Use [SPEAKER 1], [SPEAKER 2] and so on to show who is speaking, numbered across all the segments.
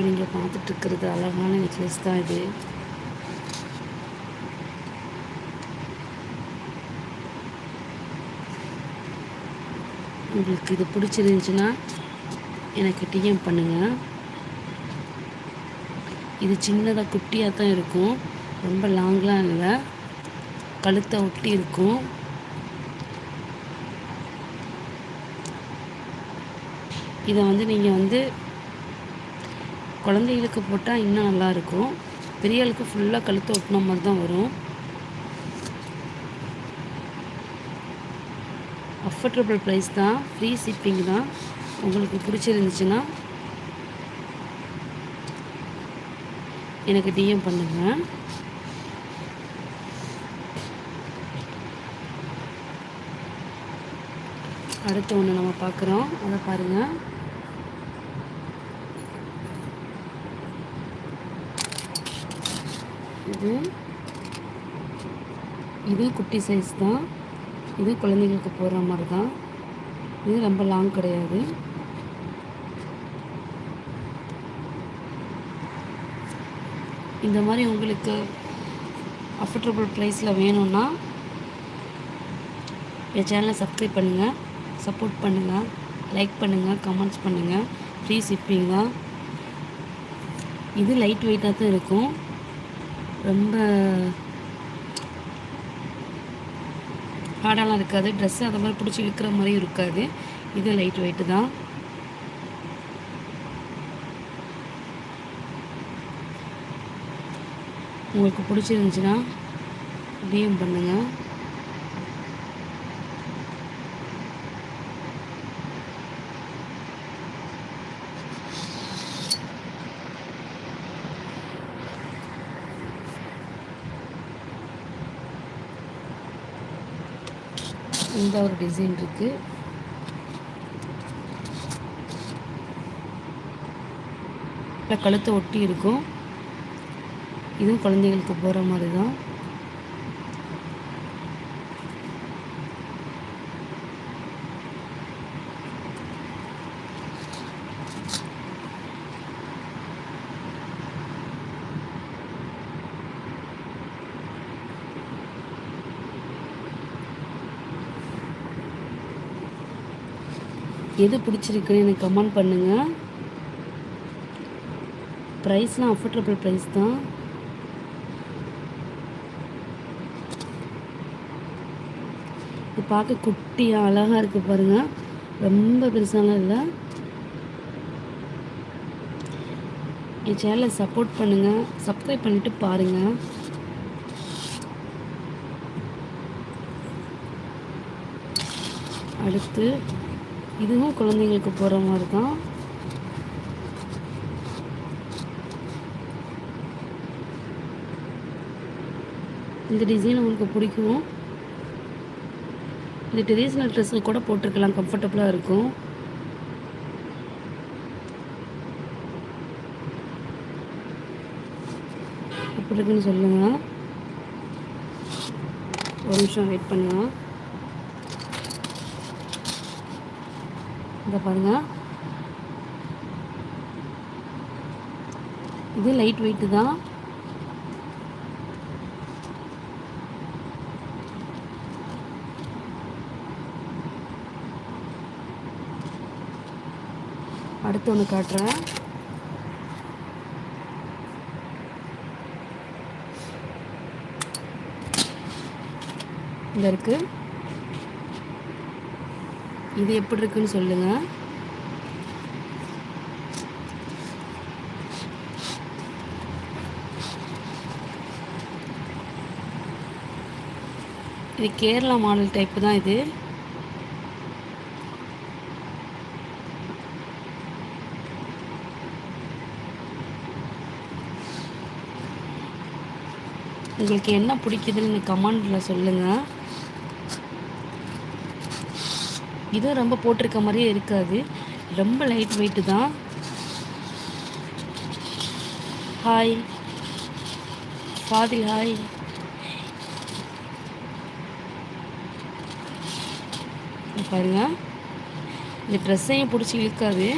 [SPEAKER 1] இப்போ நீங்கள் பார்த்துட்ருக்கிறது அழகான நெக்லஸ் தான் இது. உங்களுக்கு இது பிடிச்சிருந்துச்சின்னா எனக்கு டிஎம் பண்ணுங்கள் இது சின்னதாக குட்டியாக தான் இருக்கும். ரொம்ப லாங்லாம் இல்லை. கழுத்தை ஒட்டி இருக்கும். இதை வந்து நீங்கள் வந்து குழந்தைகளுக்கு போட்டால் இன்னும் நல்லாயிருக்கும் பெரியவளுக்கு ஃபுல்லாக கழுத்து ஒட்டின மாதிரி தான் வரும். அஃபர்டபுள் ப்ரைஸ் தான். ஃப்ரீ ஷிப்பிங் தான். உங்களுக்கு பிடிச்சிருந்துச்சுன்னா எனக்கு டிஎம் பண்ணுங்கள் அடுத்த ஒன்று நம்ம பார்க்குறோம். அதை பாருங்கள் இது. இது குட்டி சைஸ் தான். இது குழந்தைங்களுக்கு போடுற மாதிரி தான் இது ரொம்ப லாங் கிடையாது. இந்த மாதிரி உங்களுக்கு அஃபர்டபுள் ப்ரைஸில் வேணும்னா என் சேனலை சப்ஸ்கிரைப் பண்ணுங்கள் சப்போர்ட் பண்ணுங்கள் லைக் பண்ணுங்கள் கமெண்ட்ஸ் பண்ணுங்கள் ஃப்ரீ ஷிப்பிங் தான். இது லைட் வெயிட்டாக தான் இருக்கும். ரொம்ப ஹார்டெல்லாம் இருக்காது. ட்ரெஸ்ஸு அந்த மாதிரி பிடிச்சி இழுக்கிற மாதிரியும் இருக்காது. இது லைட் வெயிட்டு தான். உங்களுக்கு பிடிச்சிருந்துச்சின்னா டிஎம் பண்ணுங்கள் இந்த ஒரு டிசைன் இருக்குது கழுத்தை ஒட்டி இருக்கும். இதுவும் குழந்தைகளுக்கு போகிற மாதிரி தான் எது பிடிச்சிருக்குன்னு எனக்கு கமெண்ட் பண்ணுங்கள் ப்ரைஸ்லாம் அஃபோர்டபுள் ப்ரைஸ் தான். இது பார்க்க குட்டியாக அழகாக இருக்குது பாருங்கள் ரொம்ப பெருசாலாம் இல்லை. என் சேனலை சப்போர்ட் பண்ணுங்கள் சப்ஸ்கிரைப் பண்ணிவிட்டு பாருங்கள் அடுத்து இதுவும் குழந்தைங்களுக்கு போகிற மாதிரி தான் இந்த டிசைன் உங்களுக்கு பிடிக்கும். இந்த ட்ரெடிஷ்னல் ட்ரெஸ்ஸில் கூட போட்டிருக்கலாம் கம்ஃபர்டபுளாக இருக்கும். எப்படி இருக்குன்னு சொல்லுங்கள் ஒரு நிமிஷம் வெயிட் பண்ணுங்கள் இதை பாருங்கள் இது லைட் வெயிட்டு தான். அடுத்து ஒன்று காட்டுறேன். இந்த இருக்குது இது எப்படி இருக்குன்னு சொல்லுங்கள் இது கேரளா மாடல் டைப்பு தான் இது. உங்களுக்கு என்ன பிடிக்குதுன்னு கமெண்டில் சொல்லுங்கள் இதுவும் ரொம்ப போட்டிருக்க மாதிரியே இருக்காது. ரொம்ப லைட் வெயிட்டு தான். ஹாய் ஃபாதில் ஹாய் பாருங்க. இந்த ட்ரெஸ்ஸையும் பிடிச்சி இழுக்காது.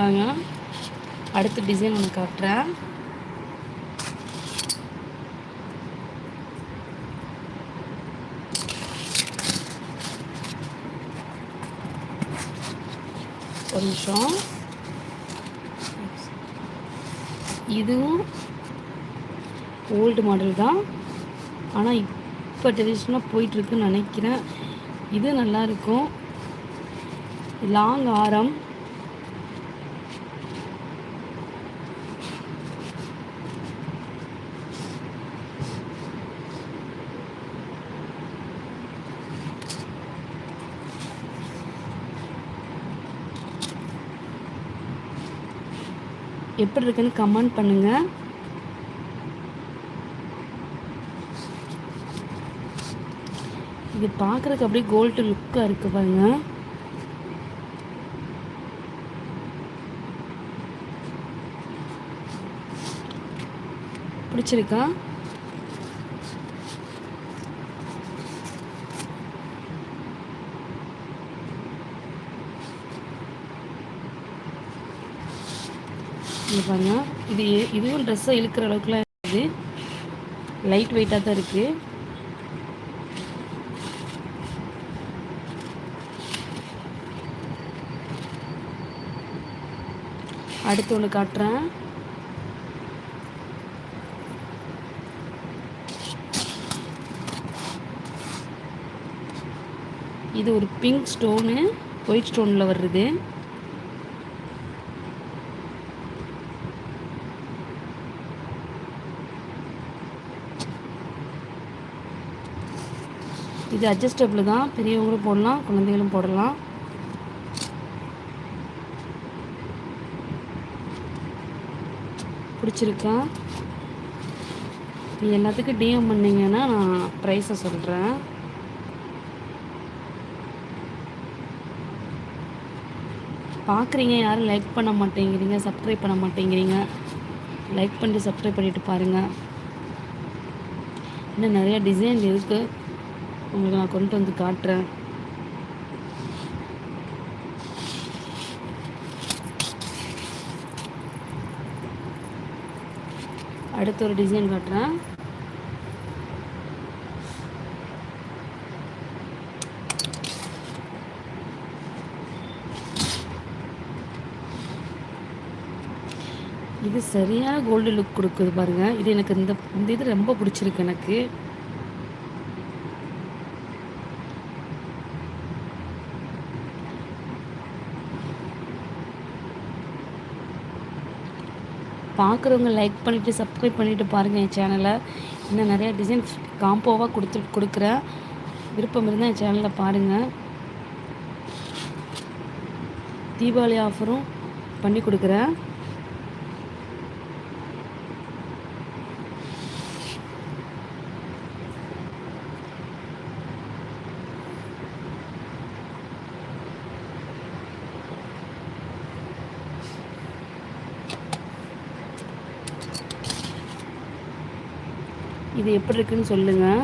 [SPEAKER 1] வாங்க. அடுத்த டிசைன் ஒன்று காட்டுறேன். ஒரு நிமிஷம். இதுவும் ஓல்டு மாடல் தான். ஆனால் இப்போ ட்ரெடிஷ்னலாக போயிட்டுருக்குன்னு நினைக்கிறேன். இது நல்லா இருக்கும். லாங் ஆரம். எப்படி இருக்குன்னு கமெண்ட் பண்ணுங்கள் இது பார்க்குறதுக்கு அப்படியே கோல்டு லுக்காக இருக்கு பாருங்க. பிடிச்சிருக்கா? இது பாருங்க இது இதுவும் ட்ரெஸ்ஸை இழுக்கிற அளவுக்குலாம் இருக்குது. லைட் வெயிட்டாக தான் இருக்குது அடுத்து ஒன்று காட்டுறேன். இது ஒரு பிங்க் ஸ்டோனு ஒயிட் ஸ்டோனில் வருது இது அட்ஜஸ்டபிள் தான். பெரியவங்களும் போடலாம் குழந்தைகளும் போடலாம். பிடிச்சிருக்கா? நீ எல்லாத்துக்கும் டிஎம் பண்ணிங்கன்னா நான் ப்ரைஸை சொல்கிறேன் பார்க்குறீங்க யாரும் லைக் பண்ண மாட்டேங்கிறீங்க சப்ஸ்கிரைப் பண்ண மாட்டேங்கிறீங்க. லைக் பண்ணிட்டு சப்ஸ்கிரைப் பண்ணிவிட்டு பாருங்கள் இன்னும் நிறையா டிசைன் இருக்குது உங்களுக்கு நான் கொண்டு வந்து காட்டுறேன். அடுத்த ஒரு டிசைன் காட்டுறேன். இது சரியான கோல்டு லுக் கொடுக்குது பாருங்க. இது எனக்கு இந்த இந்த இது ரொம்ப பிடிச்சிருக்கு எனக்கு. பார்க்குறவங்க லைக் பண்ணிவிட்டு சப்ஸ்கிரைப் பண்ணிவிட்டு பாருங்கள் என் சேனலை இன்னும் நிறையா டிசைன் காம்போவாக கொடுத்து கொடுக்குறேன் விருப்பம் இருந்தால் என் சேனலில் பாருங்கள் தீபாவளி ஆஃபரும் பண்ணி கொடுக்குறேன். இது எப்படி இருக்குன்னு சொல்லுங்கள்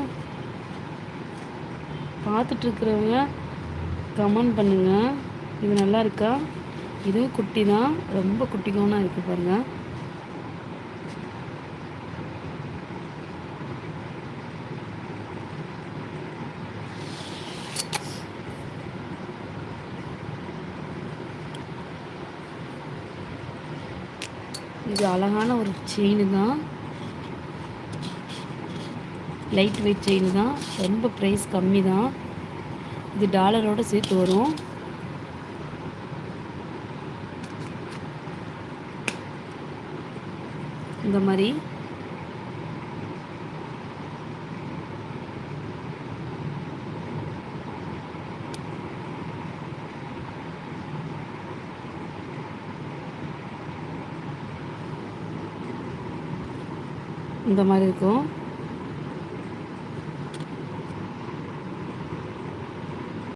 [SPEAKER 1] பார்த்துட்ருக்குறவங்க கமெண்ட் பண்ணுங்கள் இது நல்லா இருக்கா? இதுவும் குட்டி தான். ரொம்ப குட்டிகோனாக இருக்குது பாருங்கள் இது அழகான ஒரு செயின் தான். லைட் வெயிட் செயின் தான். ரொம்ப ப்ரைஸ் கம்மி தான். இது டாலரோடு சேர்த்து வரும். இந்த மாதிரி. இந்த மாதிரி இருக்கும்.